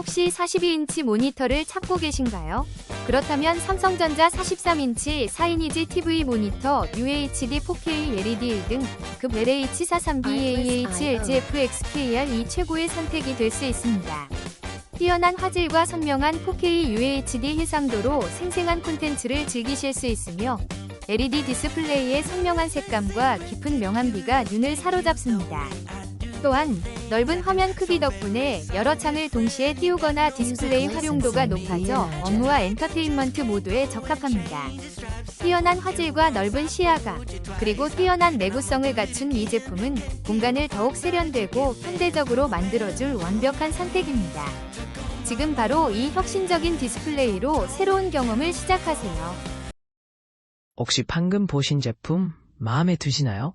혹시 42인치 모니터를 찾고 계신가요? 그렇다면 삼성전자 43인치 4이니지 TV 모니터 UHD 4K LED 등급 LH43BAH LGF XKR 이 최고의 선택이 될 수 있습니다. 뛰어난 화질과 선명한 4K UHD 해상도로 생생한 콘텐츠를 즐기실 수 있으며 LED 디스플레이의 선명한 색감과 깊은 명암비가 눈을 사로잡습니다. 또한 넓은 화면 크기 덕분에 여러 창을 동시에 띄우거나 디스플레이 활용도가 높아져 업무와 엔터테인먼트 모두에 적합합니다. 뛰어난 화질과 넓은 시야각, 그리고 뛰어난 내구성을 갖춘 이 제품은 공간을 더욱 세련되고 현대적으로 만들어줄 완벽한 선택입니다. 지금 바로 이 혁신적인 디스플레이로 새로운 경험을 시작하세요. 혹시 방금 보신 제품 마음에 드시나요?